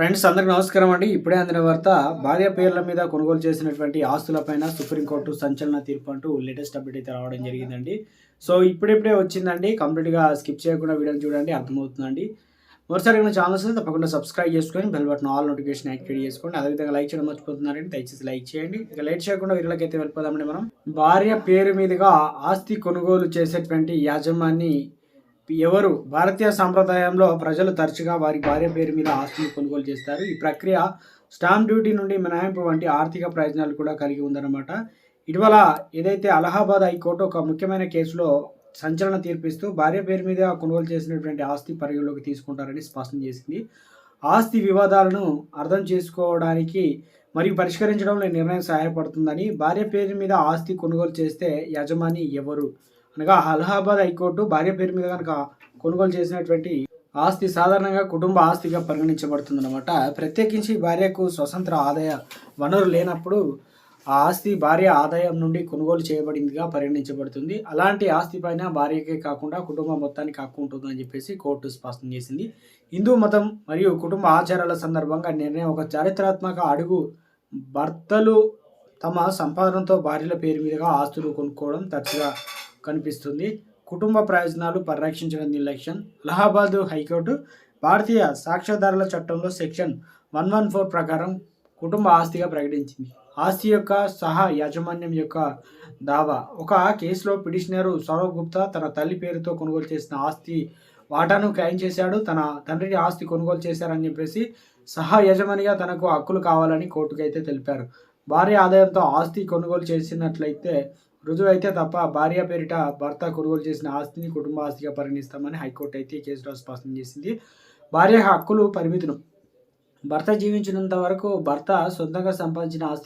Friends అందరికి నమస్కారం అండి. ఇప్పుడే అందిన వార్త భార్య పేర్ల మీద కొనుగోలు చేసినటువంటి ఆస్తులపైన సుప్రీంకోర్టు సంచలన తీర్పు అంటూ లేటెస్ట్ అప్డేట్ అయితే రావడం జరిగిందండి. సో ఇప్పుడిప్పుడే వచ్చిందండి. కంప్లీట్గా స్కిప్ చేయకుండా వీడియోని చూడండి అర్థమవుతుందండి. మరోసారి మన ఛానల్స్ తప్పకుండా సబ్స్క్రైబ్ చేసుకొని bell button all notification activate చేసుకోండి. అదేవిధంగా లైక్ చేయడం మర్చిపోతున్నారండి. దయచేసి లైక్ చేయండి. ఇక లైట్ చేయకుండా వీరిలోకి అయితే వెళ్ళిపోదామండి మనం. భార్య పేరు మీదుగా ఆస్తి కొనుగోలు చేసేటువంటి యాజమాన్ని ఎవరు భారతీయ సాంప్రదాయంలో ప్రజలు తరచుగా వారి భార్య పేరు మీద ఆస్తిని కొనుగోలు చేస్తారు. ఈ ప్రక్రియ స్టాంప్ డ్యూటీ నుండి మినహాయింపు వంటి ఆర్థిక ప్రయోజనాలు కూడా కలిగి ఉందన్నమాట. ఇటీవల ఏదైతే అలహాబాద్ హైకోర్టు ఒక ముఖ్యమైన కేసులో సంచలన తీర్పిస్తూ భార్య పేరు మీద కొనుగోలు చేసినటువంటి ఆస్తి పరిగణలోకి తీసుకుంటారని స్పష్టం చేసింది. ఆస్తి వివాదాలను అర్థం చేసుకోవడానికి మరియు పరిష్కరించడంలో నిర్ణయం సహాయపడుతుందని భార్య పేరు మీద ఆస్తి కొనుగోలు చేస్తే యజమాని ఎవరు? అనగా అలహాబాద్ హైకోర్టు భార్య పేరు మీద కనుక కొనుగోలు చేసినటువంటి ఆస్తి సాధారణంగా కుటుంబ ఆస్తిగా పరిగణించబడుతుంది అనమాట ప్రత్యేకించి భార్యకు స్వతంత్ర ఆదాయ వనరు లేనప్పుడు ఆ ఆస్తి భార్య ఆదాయం నుండి కొనుగోలు చేయబడిందిగా పరిగణించబడుతుంది. అలాంటి ఆస్తి పైన భార్యకే కాకుండా కుటుంబం మొత్తానికి హక్కు ఉంటుందని చెప్పేసి కోర్టు స్పష్టం చేసింది. హిందూ మతం మరియు కుటుంబ ఆచారాల సందర్భంగా నిర్ణయం ఒక చారిత్రాత్మక అడుగు. భర్తలు తమ సంపాదనతో భార్యల పేరు మీదుగా ఆస్తులు కొనుక్కోవడం తరచుగా కనిపిస్తుంది. కుటుంబ ప్రయోజనాలు పరిరక్షించడం నిర్లక్ష్యం అలహాబాద్ హైకోర్టు భారతీయ సాక్ష్యదారుల చట్టంలో సెక్షన్ వన్ వన్ ఫోర్ ప్రకారం కుటుంబ ఆస్తిగా ప్రకటించింది. ఆస్తి యొక్క సహా యాజమాన్యం యొక్క దావా. ఒక కేసులో పిటిషనరు సౌరవ్ గుప్తా తన తల్లి పేరుతో కొనుగోలు చేసిన ఆస్తి వాటాను క్లెయిమ్ చేశాడు. తన తండ్రిని ఆస్తి కొనుగోలు చేశారని చెప్పేసి సహా యజమానిగా తనకు హక్కులు కావాలని కోర్టుకు అయితే తెలిపారు. భారీ ఆదాయంతో ఆస్తి కొనుగోలు చేసినట్లయితే రుజువు అయితే తప్ప భార్య పేరిట భర్త కొనుగోలు చేసిన ఆస్తిని కుటుంబ ఆస్తిగా పరిగణిస్తామని హైకోర్టు అయితే కేసులో స్పష్టం చేసింది. భార్య హక్కులు పరిమితులు. భర్త జీవించినంత వరకు భర్త సొంతంగా సంపాదించిన ఆస్తి